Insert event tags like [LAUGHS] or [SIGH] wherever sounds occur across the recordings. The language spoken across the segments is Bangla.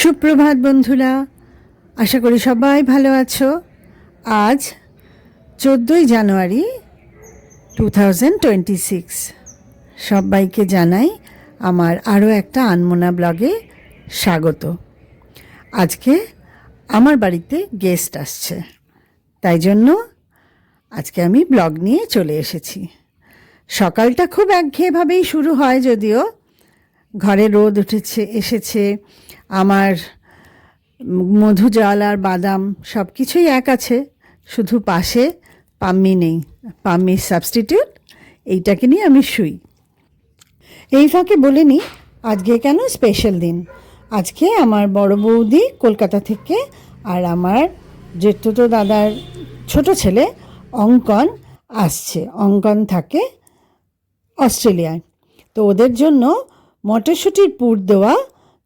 সুপ্রভাত বন্ধুরা, আশা করি সবাই ভালো আছো। আজ চোদ্দোই জানুয়ারি টু থাউজেন্ড টোয়েন্টি সিক্স। সবাইকে জানাই আমার আরও একটা আনমোনা ব্লগে স্বাগত। আজকে আমার বাড়িতে গেস্ট আসছে, তাই জন্য আজকে আমি ব্লগ নিয়ে চলে এসেছি। সকালটা খুব একঘেয়েভাবেই শুরু হয় যদিও, ঘরে রোদ উঠেছে, এসেছে আমার মধু জল আর বাদাম সব কিছুই এক আছে, শুধু পাশে পাম্মি নেই। পাম্মির সাবস্টিটিউট এইটাকে নিয়ে আমি শুই। এই ফাঁকে বলে নিই আজকে কেন স্পেশাল দিন? আজকে আমার বড় বৌদি কলকাতা থেকে আর আমার জেঠুতো দাদার ছোট ছেলে অঙ্কন আসছে। অঙ্কন থাকে অস্ট্রেলিয়ায়। তো ওদের জন্য মটরশুঁটির পুর দেওয়া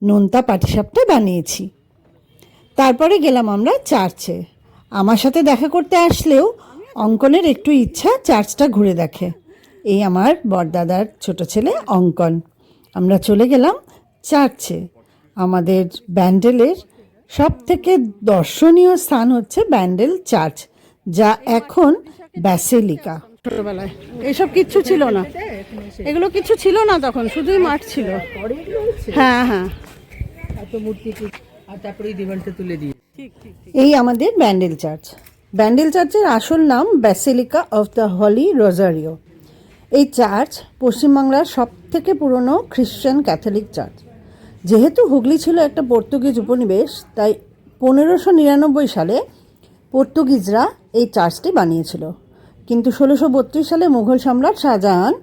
নোনতা পাটিসাপটা বানিয়েছি। তারপরে গেলাম আমরা চার্চে। আমার সাথে দেখা করতে আসলেও অঙ্কনের একটু ইচ্ছা চার্চটা ঘুরে দেখে। এই আমার বরদাদার ছোট ছেলে অঙ্কন। আমরা চলে গেলাম চার্চে। আমাদের ব্যান্ডেলের সব থেকে দর্শনীয় স্থান হচ্ছে ব্যান্ডেল চার্চ যা এখন ব্যাসেলিকা। ছোটবেলায়। এইসব কিচ্ছু ছিল না। এগুলো কিছু ছিল না তখন শুধুই মাঠ ছিল। হ্যাঁ হ্যাঁ। এত মূর্তি আর তারপরে এই দেওয়ালটা তুলে দিয়ে এই আমাদের ব্যান্ডেল চার্চ। ব্যান্ডেল চার্চের আসল নাম Basilica of the Holy Rosario. এই চার্চ পশ্চিমবাংলার সব থেকে পুরনো খ্রিশ্চান ক্যাথলিক চার্চ। যেহেতু হুগলি ছিল একটা পর্তুগিজ উপনিবেশ তাই পনেরোশো নিরানব্বই সালে পর্তুগিজরা এই চার্চটি বানিয়েছিল। কিন্তু ষোলোশো বত্রিশ সালে মুঘল সম্রাট শাহজাহান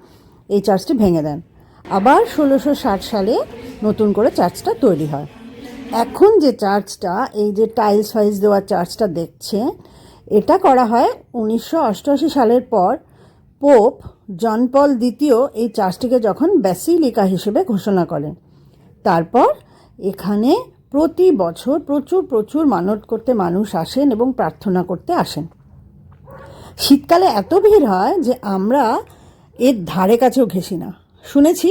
এই চার্চটি ভেঙে দেন। আবার ষোলোশো ষাট সালে নতুন করে চার্চটা তৈরি হয়। এখন যে চার্চটা এই যে টাইলস ফাইলস দেওয়া চার্চটা দেখছে, এটা করা হয় উনিশশো অষ্টআশি সালের পর পোপ জন পল দ্বিতীয় এই চার্চটিকে যখন ব্যাসিলিকা হিসেবে ঘোষণা করেন। তারপর এখানে প্রতি বছর প্রচুর প্রচুর মানত করতে মানুষ আসেন এবং প্রার্থনা করতে আসেন। শীতকালে এত ভিড় হয় যে আমরা এর ধারে কাছেও ঘেসি না। শুনেছি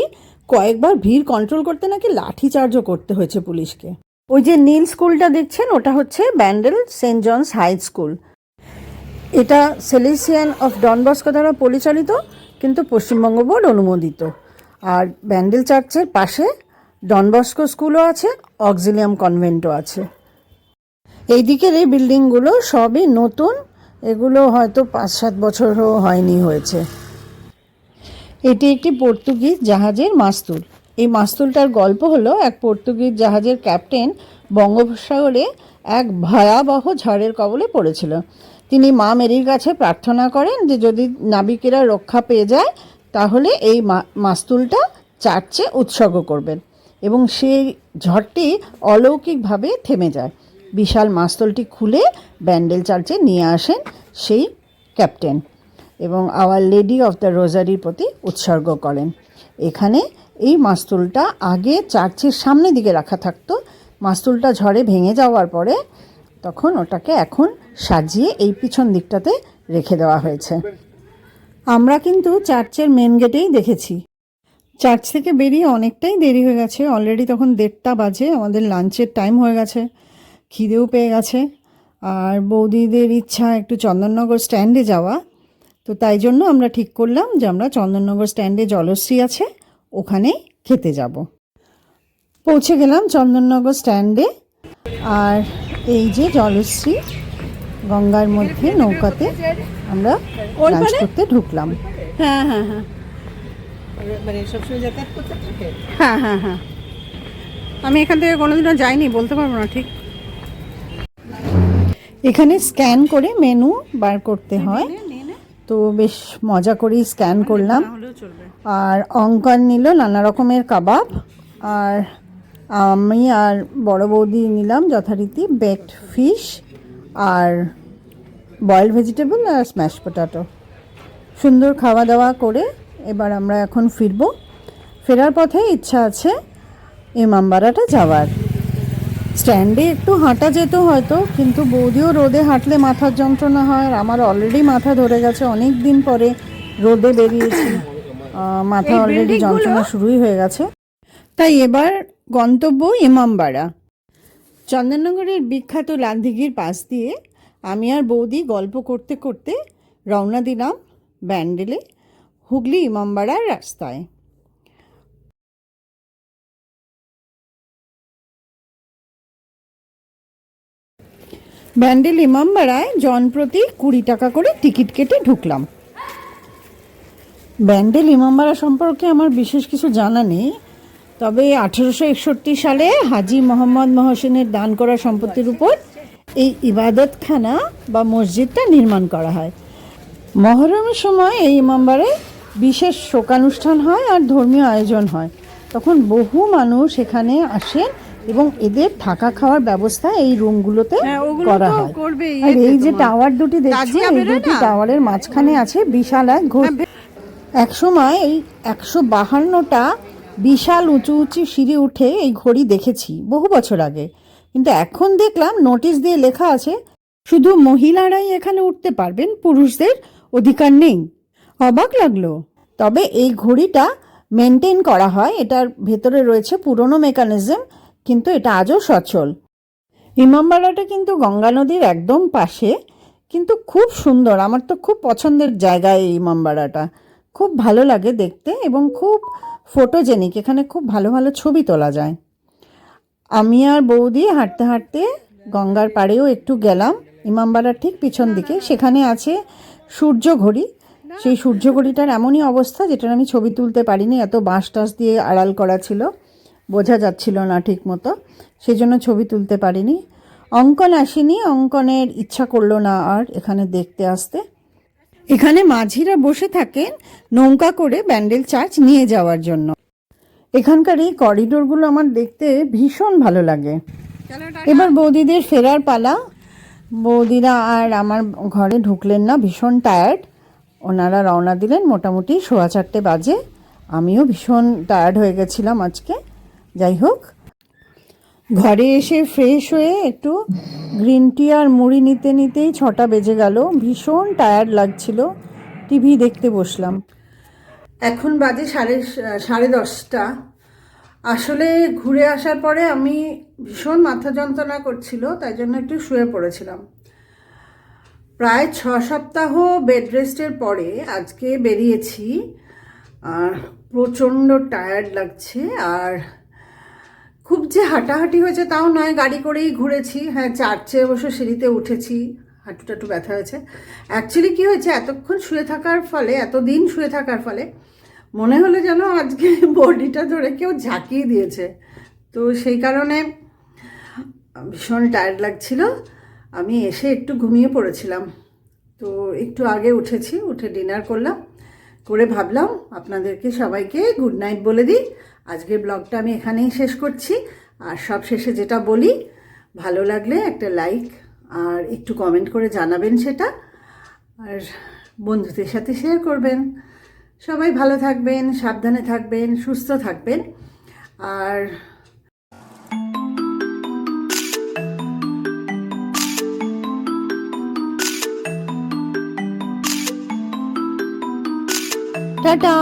কয়েকবার ভিড় কন্ট্রোল করতে নাকি লাঠি চার্জও করতে হয়েছে পুলিশকে। ওই যে নীল স্কুলটা দেখছেন, ওটা হচ্ছে Bandel Saint John's high school. এটা সেলেসিয়ান অফ ডনবস্কো দ্বারা পরিচালিত, কিন্তু পশ্চিমবঙ্গ বোর্ড অনুমোদিত। আর ব্যান্ডেল চার্চের পাশে ডনবস্কো স্কুলও আছে, অক্সিলিয়াম কনভেন্টও আছে। এই দিকের এই বিল্ডিংগুলো সবই নতুন, এগুলো হয়তো পাঁচ সাত বছরও হয়নি হয়েছে। এটি একটি পর্তুগিজ জাহাজের মাস্তুল এই মাস্তুলটার গল্প হলো এক পর্তুগিজ জাহাজের ক্যাপ্টেন বঙ্গোপসাগরে এক ভয়াবহ ঝড়ের কবলে পড়েছিল। তিনি মা মেরির কাছে প্রার্থনা করেন যে যদি নাবিকেরা রক্ষা পেয়ে যায়, তাহলে এই মাস্তুলটা চার্চে উৎসর্গ করবেন। এবং সেই ঝড়টি অলৌকিকভাবে থেমে যায়। বিশাল মাস্তুলটি খুলে ব্যান্ডেল চার্চে নিয়ে আসেন সেই ক্যাপ্টেন এবং আওয়ার লেডি অফ দ্য রোজারির প্রতি উৎসর্গ করেন। এখানে এই মাস্তুলটা আগে চার্চের সামনের দিকে রাখা থাকতো। মাস্তুলটা ঝড়ে ভেঙে যাওয়ার পরে তখন ওটাকে এখন সাজিয়ে এই পিছন দিকটাতে রেখে দেওয়া হয়েছে। আমরা কিন্তু চার্চের মেন গেটেই দেখেছি। চার্চ থেকে বেরিয়ে অনেকটাই দেরি হয়ে গেছে। অলরেডি তখন দেড়টা বাজে। আমাদের লাঞ্চের টাইম হয়ে গেছে। খিদেও পেয়ে গেছে। আর বৌদিদের ইচ্ছা একটু চন্দননগর স্ট্যান্ডে যাওয়া। তো তাই জন্য আমরা ঠিক করলাম যে আমরা চন্দননগর স্ট্যান্ডে জলশ্রী আছে। ওখানেই খেতে যাব। পৌঁছে গেলাম চন্দননগর স্ট্যান্ডে। আর এই যে জলশ্রী গঙ্গার মধ্যে নৌকাতে আমরা লাঞ্চ করতে ঢুকলাম। হ্যাঁ হ্যাঁ হ্যাঁ। মানে হ্যাঁ হ্যাঁ হ্যাঁ। আমি এখান থেকে কোনোদিনও যাইনি বলতে পারব না ঠিক। এখানে স্ক্যান করে মেনু বার করতে হয়। তো বেশ মজা করেই স্ক্যান করলাম। আর অঙ্কন নিল নানা রকমের কাবাব। আর আমি আর বড় বৌদি নিলাম যথারীতি বেকড ফিশ আর বয়েলড ভেজিটেবল আর স্ম্যাশ পোটাটো সুন্দর খাওয়া দাওয়া করে এবার আমরা এখন ফিরবো। ফেরার পথে ইচ্ছা আছে ইমামবাড়াটা যাওয়ার। স্ট্যান্ডে একটু হাঁটা যেত হয়তো কিন্তু বৌদিও রোদে হাঁটলে মাথার যন্ত্রণা হয় আর আমার অলরেডি মাথা ধরে গেছে অনেক দিন পরে রোদে বেরিয়েছি। মাথা অলরেডি যন্ত্রণা শুরুই হয়ে গেছে। তাই এবার গন্তব্য ইমামবাড়া। চন্দননগরের বিখ্যাত লালদিঘির পাশ দিয়ে আমি আর বৌদি গল্প করতে করতে রওনা দিলাম ব্যান্ডেলে হুগলি ইমামবাড়ার রাস্তায়। ব্যান্ডেল ইমামবাড়ায় জনপ্রতি কুড়ি টাকা করে টিকিট কেটে ঢুকলাম। ব্যান্ডেল ইমামবাড়া সম্পর্কে আমার বিশেষ কিছু জানা নেই, তবে আঠেরোশো একষট্টি সালে হাজি মোহাম্মদ মহসেনের দান করা সম্পত্তির উপর এই ইবাদতখানা বা মসজিদটা নির্মাণ করা হয়। মহরমের সময় এই ইমামবাড়ায় বিশেষ শোকানুষ্ঠান হয় আর ধর্মীয় আয়োজন হয়। তখন বহু মানুষ এখানে আসেন এবং এদের থাকা খাওয়ার ব্যবস্থা এই রুমগুলোতে হ্যাঁ, করা হয়। আর এই যে টাওয়ার দুটি দেখছ এই দুটি টাওয়ারের মাঝখানে আছে বিশাল এক ঘোষ এক সময় এই একশো বাহান্নটা বিশাল উঁচু উঁচু সিঁড়ি উঠে এই ঘড়ি দেখেছি বহু বছর আগে। কিন্তু এখন দেখলাম নোটিশ দিয়ে লেখা আছে শুধু মহিলারাই এখানে উঠতে পারবেন পুরুষদের অধিকার নেই। অবাক লাগল। তবে এই ঘড়িটা মেনটেন করা হয় এটার ভেতরে রয়েছে পুরনো মেকানিজম কিন্তু এটা আজও সচল। ইমামবাড়াটা কিন্তু গঙ্গা নদীর একদম পাশে, কিন্তু খুব সুন্দর। আমার তো খুব পছন্দের জায়গা এই ইমামবাড়াটা। খুব ভালো লাগে দেখতে এবং খুব ফটোজেনিক এখানে খুব ভালো ভালো ছবি তোলা যায়। আমি আর বৌদি হাঁটতে হাঁটতে গঙ্গার পাড়েও একটু গেলাম। ইমামবাড়ার ঠিক পিছন দিকে। সেখানে আছে সূর্য ঘড়ি সেই সূর্য ঘড়িটার এমনই অবস্থা যেটার আমি ছবি তুলতে পারিনি। এত বাঁশ টাস দিয়ে আড়াল করা ছিল। বোঝা যাচ্ছিল না ঠিক মতো সেই জন্য ছবি তুলতে পারিনি। অঙ্কন আসেনি। অঙ্কনের ইচ্ছা করল না আর এখানে দেখতে আসতে। এখানে মাঝিরা বসে থাকেন নৌকা করে ব্যান্ডেল চার্চ নিয়ে যাওয়ার জন্য। এখানকার এই করিডোরগুলো আমার দেখতে ভীষণ ভালো লাগে। এবার বৌদিদের ফেরার পালা। বৌদিরা আর আমার ঘরে ঢুকলেন না, ভীষণ টায়ার্ড ওনারা রওনা দিলেন মোটামুটি সোয়া চারটে বাজে। আমিও ভীষণ টায়ার্ড হয়ে গেছিলাম আজকে। যাই হোক, ঘরে এসে ফ্রেশ হয়ে একটু গ্রিন টি আর মুড়ি নিতে নিতেই ছটা বেজে গেল। ভীষণ টায়ার্ড লাগছিল। টিভি দেখতে বসলাম। এখন বাজে সাড়ে সাড়ে দশটা। আসলে ঘুরে আসার পরে আমি ভীষণ মাথা যন্ত্রণা করছিল, তাই জন্য একটু শুয়ে পড়েছিলাম। প্রায় ছ সপ্তাহ বেড রেস্টের পরে আজকে বেরিয়েছি। আর প্রচণ্ড টায়ার্ড লাগছে। আর খুব যে হাঁটাহাঁটি হয়েছে তাও নয়, গাড়ি করেই ঘুরেছি। হ্যাঁ চার্চে অবশ্য সিঁড়িতে উঠেছি হাঁটু টাটু ব্যথা হয়েছে। অ্যাকচুয়ালি কী হয়েছে, এতক্ষণ শুয়ে থাকার ফলে, এতদিন শুয়ে থাকার ফলে মনে হলো যেন আজকে [LAUGHS] বডিটা ধরে কেউ ঝাঁকিয়ে দিয়েছে। তো সেই কারণে ভীষণ টায়ার্ড লাগছিল। আমি এসে একটু ঘুমিয়ে পড়েছিলাম। তো একটু আগে উঠেছি, উঠে ডিনার করলাম। করে ভাবলাম আপনাদেরকে সবাইকে গুড নাইট বলে দিই। আজকের ব্লগটা আমি এখানেই শেষ করছি। আর সব শেষে যেটা বলি, ভালো লাগলে একটা লাইক আর একটু কমেন্ট করে জানাবেন সেটা। আর বন্ধুদের সাথে শেয়ার করবেন। সবাই ভালো থাকবেন, সাবধানে থাকবেন, সুস্থ থাকবেন। আর টাটা